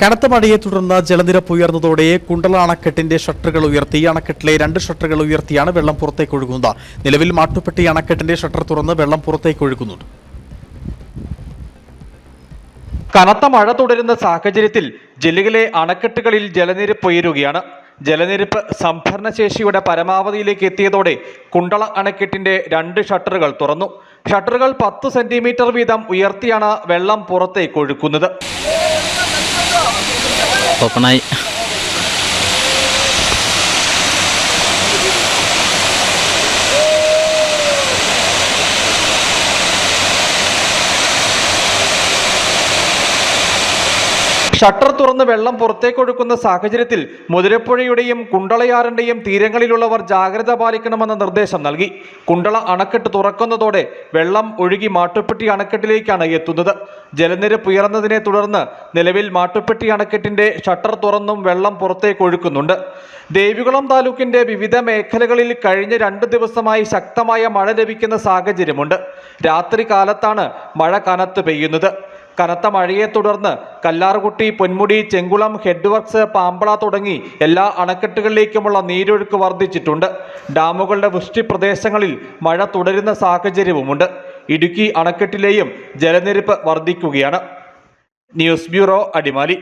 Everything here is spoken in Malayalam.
കനത്ത മഴയെ തുടർന്ന് ജലനിരപ്പ് ഉയർന്നതോടെ കുണ്ടള അണക്കെട്ടിന്റെ ഷട്ടറുകൾ ഉയർത്തി. അണക്കെട്ടിലെ രണ്ട് ഷട്ടറുകൾ ഉയർത്തിയാണ് വെള്ളം പുറത്തേക്ക് ഒഴുകുന്നത്. നിലവിൽ മാട്ടുപ്പെട്ടി അണക്കെട്ടിന്റെ ഷട്ടർ തുറന്ന് വെള്ളം പുറത്തേക്ക് ഒഴുകുന്നുണ്ട്. കനത്ത മഴ തുടരുന്ന സാഹചര്യത്തിൽ ജില്ലയിലെ അണക്കെട്ടുകളിൽ ജലനിരപ്പ് ഉയരുകയാണ്. ജലനിരപ്പ് സംഭരണശേഷിയുടെ പരമാവധിയിലേക്ക് എത്തിയതോടെ കുണ്ടള അണക്കെട്ടിന്റെ രണ്ട് ഷട്ടറുകൾ തുറന്നു. ഷട്ടറുകൾ പത്ത് സെന്റിമീറ്റർ വീതം ഉയർത്തിയാണ് വെള്ളം പുറത്തേക്ക് ഒഴുക്കുന്നത്. 危ない。ഷട്ടർ തുറന്ന് വെള്ളം പുറത്തേക്കൊഴുക്കുന്ന സാഹചര്യത്തിൽ മുതിരപ്പുഴയുടെയും കുണ്ടളയാറിന്റെയും തീരങ്ങളിലുള്ളവർ ജാഗ്രത പാലിക്കണമെന്ന നിർദ്ദേശം നൽകി. കുണ്ടള അണക്കെട്ട് തുറക്കുന്നതോടെ വെള്ളം ഒഴുകി മാട്ടുപ്പെട്ടി അണക്കെട്ടിലേക്കാണ് എത്തുന്നത്. ജലനിരപ്പ് ഉയർന്നതിനെ തുടർന്ന് നിലവിൽ മാട്ടുപ്പെട്ടി അണക്കെട്ടിന്റെ ഷട്ടർ തുറന്നും വെള്ളം പുറത്തേക്ക് ഒഴുക്കുന്നുണ്ട്. ദേവികുളം താലൂക്കിന്റെ വിവിധ മേഖലകളിൽ കഴിഞ്ഞ രണ്ട് ദിവസമായി ശക്തമായ മഴ ലഭിക്കുന്ന സാഹചര്യമുണ്ട്. രാത്രി കാലത്താണ് മഴ കനത്ത് പെയ്യുന്നത്. കനത്ത മഴയെ തുടർന്ന് കല്ലാർകുട്ടി പൊന്മുടി ചെങ്കുളം ഹെഡ് വർക്ക്സ് പാമ്പള തുടങ്ങി എല്ലാ അണക്കെട്ടുകളിലേക്കുമുള്ള നീരൊഴുക്ക് വർദ്ധിച്ചിട്ടുണ്ട്. ഡാമുകളുടെ വൃഷ്ടി പ്രദേശങ്ങളിൽ മഴ തുടരുന്ന സാഹചര്യവുമുണ്ട്. ഇടുക്കി അണക്കെട്ടിലെയും ജലനിരപ്പ് വർദ്ധിക്കുകയാണ്. News bureau Adimali.